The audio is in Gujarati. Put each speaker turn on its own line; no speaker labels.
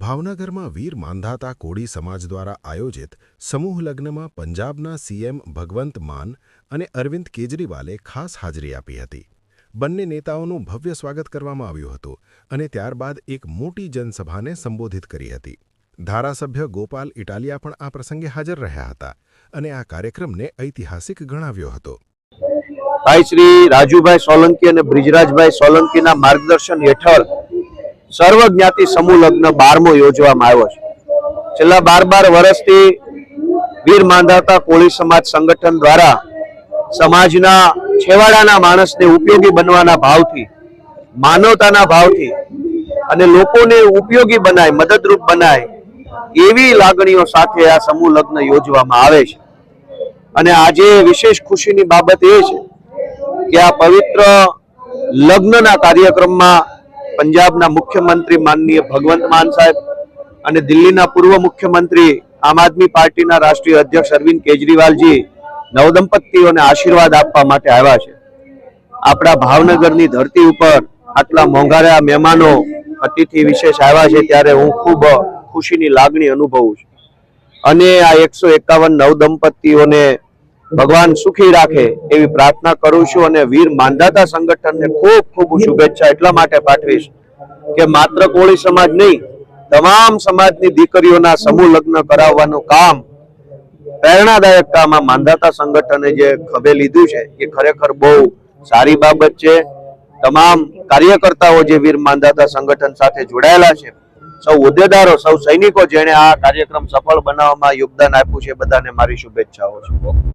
ભાવનગરમાં વીર માંધાતા કોળી સમાજ દ્વારા આયોજિત સમૂહ લગ્નમાં પંજાબના સીએમ ભગવંત માન અને અરવિંદ કેજરીવાલે ખાસ હાજરી આપી હતી. બંને નેતાઓનું ભવ્ય સ્વાગત કરવામાં આવ્યું હતું અને ત્યારબાદ એક મોટી જનસભાને સંબોધિત કરી હતી. ધારાસભ્ય ગોપાલ ઇટાલિયા પણ આ પ્રસંગે હાજર રહ્યા હતા અને આ કાર્યક્રમને ઐતિહાસિક ગણાવ્યો હતો.
ભાઈ શ્રી રાજુભાઈ સોલંકી અને બ્રિજરાજભાઈ સોલંકીના માર્ગદર્શન હેઠળ સર્વ જ્ઞાતિ સમૂહ લગ્ન બારમો યોજવામાં આવ્યો છે. છેલ્લા બાર બાર વર્ષથી વીર માંધાતા કોળી સમાજ સંગઠન દ્વારા સમાજના છેવાડાના માણસને ઉપયોગી બનવાના ભાવથી, માનવતાના ભાવથી અને લોકોને ઉપયોગી બનાય, મદદરૂપ બનાય એવી લાગણીઓ સાથે આ સમૂહ લગ્ન યોજવામાં આવે છે. અને આજે વિશેષ ખુશીની બાબત એ છે કે આ પવિત્ર લગ્નના કાર્યક્રમમાં પંજાબના મુખ્યમંત્રી માનનીય ભગવંત માન સાહેબ અને દિલ્હીના પૂર્વ મુખ્યમંત્રી આમ આદમી પાર્ટીના રાષ્ટ્રીય અધ્યક્ષ અરવિંદ કેજરીવાલજી નવદંપતિઓને આશીર્વાદ આપવા માટે આવ્યા છે. આપણા ભાવનગરની ધરતી ઉપર આટલા મોંઘારા મહેમાનો અતિથિ વિશેષ આવ્યા છે ત્યારે હું ખૂબ ખુશીની લાગણી અનુભવું છું. અને આ એકસો એકાવન નવદંપતિઓને ભગવાન સુખી રાખે એવી પ્રાર્થના કરું છું અને વીર માંધાતા સંગઠનને ખૂબ ખૂબ શુભેચ્છા એટલા માટે પાઠવીશ કે માત્ર કોળી સમાજ નહીં, તમામ સમાજની દીકરીઓના સમૂહ લગ્ન કરાવવાનું કામ પ્રેરણાદાયક કામ આ સંગઠને જે ખભે લીધું છે, એ ખરેખર બહુ સારી બાબત છે. તમામ કાર્યકર્તાઓ જે વીર માંધાતા સંગઠન સાથે જોડાયેલા છે, સૌ હોદ્દેદારો, સૌ સૈનિકો જેણે આ કાર્યક્રમ સફળ બનાવવામાં યોગદાન આપ્યું છે, બધાને મારી શુભેચ્છાઓ છે.